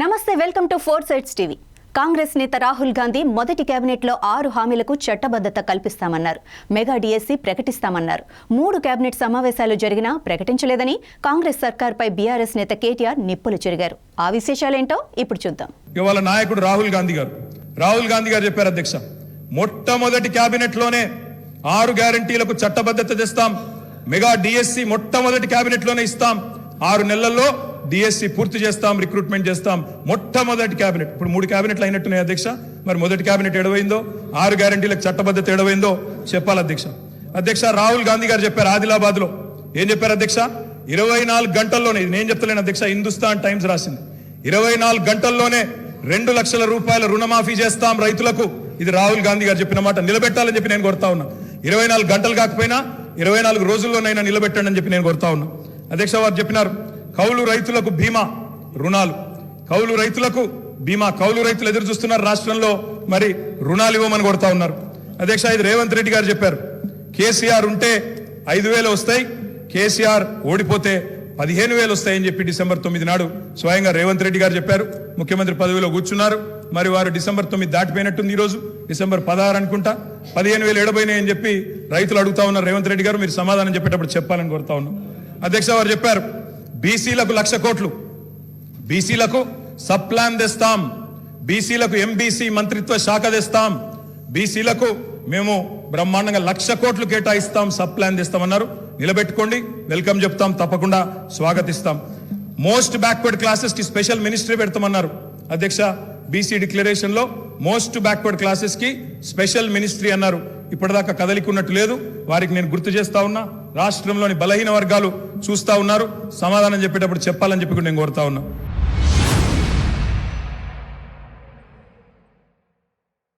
నమస్తే welcome to four sides TV. Congress నేత రాహుల్ గాంధీ మొదటి కేబినెట్లో ఆరు హామీలకు చట్టబద్ధత కల్పిస్తామన్నారు. మెగా డిఎస్సి ప్రకటిస్తామన్నారు. మూడు కేబినెట్ సమావేశాలు జరిగినా ప్రకటించలేదని కాంగ్రెస్ సర్కార్పై బీఆర్ఎస్ నేత కేటీఆర్ నిప్పులు చెరిగారు. ఆ విశేషాలేంటో ఇప్పుడు చూద్దాం. ఇవాళ నాయకుడు రాహుల్ గాంధీ గారు. రాహుల్ గాంధీ గారు చెప్పారు అధ్యక్ష మొట్టమొదటి కేబినెట్లోనే ఆరు గ్యారంటీలకు చట్టబద్ధత తెస్తాం. మెగా డిఎస్సి మొట్టమొదటి కేబినెట్లోనే ఇస్తాం. ఆరు నెలల్లో డిఎస్సి పూర్తి చేస్తాం రిక్రూట్మెంట్ చేస్తాం. మొట్టమొదటి కేబినెట్ ఇప్పుడు మూడు కేబినెట్లు అయినట్టున్నాయి అధ్యక్ష. మరి మొదటి కేబినెట్ ఎడవైందో ఆరు గ్యారంటీలకు చట్టబద్ధత ఎడవైందో చెప్పాలి అధ్యక్ష. అధ్యక్ష రాహుల్ గాంధీ గారు చెప్పారు ఆదిలాబాద్లో ఏం చెప్పారు అధ్యక్ష? ఇరవై నాలుగు గంటల్లోనే నేను చెప్తలేను అధ్యక్ష హిందుస్థాన్ టైమ్స్ రాసింది. ఇరవై నాలుగు గంటల్లోనే రెండు లక్షల రూపాయల రుణమాఫీ చేస్తాం రైతులకు. ఇది రాహుల్ గాంధీ గారు చెప్పిన మాట. నిలబెట్టాలని చెప్పి నేను కొడతా ఉన్నా. ఇరవై నాలుగు గంటలు కాకపోయినా ఇరవై నాలుగు రోజుల్లోనైనా నిలబెట్టండి అని చెప్పి నేను కొడతా ఉన్నా. అధ్యక్ష వారు చెప్పినారు కౌలు రైతులకు బీమా రుణాలు. కౌలు రైతులకు బీమా. కౌలు రైతులు ఎదురు చూస్తున్నారు రాష్ట్రంలో మరి రుణాలు ఇవ్వమని కొడతా ఉన్నారు. అధ్యక్ష ఇది రేవంత్ రెడ్డి గారు చెప్పారు. కేసీఆర్ ఉంటే ఐదు వేలు వస్తాయి కేసీఆర్ ఓడిపోతే పదిహేను వేలు వస్తాయని చెప్పి డిసెంబర్ తొమ్మిది నాడు స్వయంగా రేవంత్ రెడ్డి గారు చెప్పారు. ముఖ్యమంత్రి పదవిలో కూర్చున్నారు. మరి వారు డిసెంబర్ తొమ్మిది దాటిపోయినట్టుంది ఈరోజు. డిసెంబర్ పదహారు అనుకుంటా. పదిహేను వేలు ఏడబోయినాయని చెప్పి రైతులు అడుగుతా ఉన్నారు రేవంత్ రెడ్డి గారు. మీరు సమాధానం చెప్పేటప్పుడు చెప్పాలని కోరుతా ఉన్నాం. అధ్యక్ష వారు చెప్పారు బీసీలకు లక్ష కోట్లు. బీసీలకు సబ్ ప్లాన్ తెస్తాం. బీసీలకు ఎంబీసీ మంత్రిత్వ శాఖ తెస్తాం. బీసీలకు మేము బ్రహ్మాండంగా లక్ష కోట్లు కేటాయిస్తాం సబ్ ప్లాన్ తెస్తామన్నారు. నిలబెట్టుకోండి. వెల్కమ్ చెప్తాం. తప్పకుండా స్వాగతిస్తాం. మోస్ట్ బ్యాక్వర్డ్ క్లాసెస్కి స్పెషల్ మినిస్ట్రీ పెడతామన్నారు. అధ్యక్ష బీసీ డిక్లరేషన్లో మోస్ట్ బ్యాక్వర్డ్ క్లాసెస్కి స్పెషల్ మినిస్ట్రీ అన్నారు. ఇప్పటిదాకా కదలికున్నట్టు లేదు. వారికి నేను గుర్తు చేస్తా ఉన్నా. రాష్ట్రంలోని బలహీన వర్గాలు చూస్తా ఉన్నారు. సమాధానం చెప్పేటప్పుడు చెప్పాలని చెప్పి కూడా నేను కోరుతా ఉన్నా.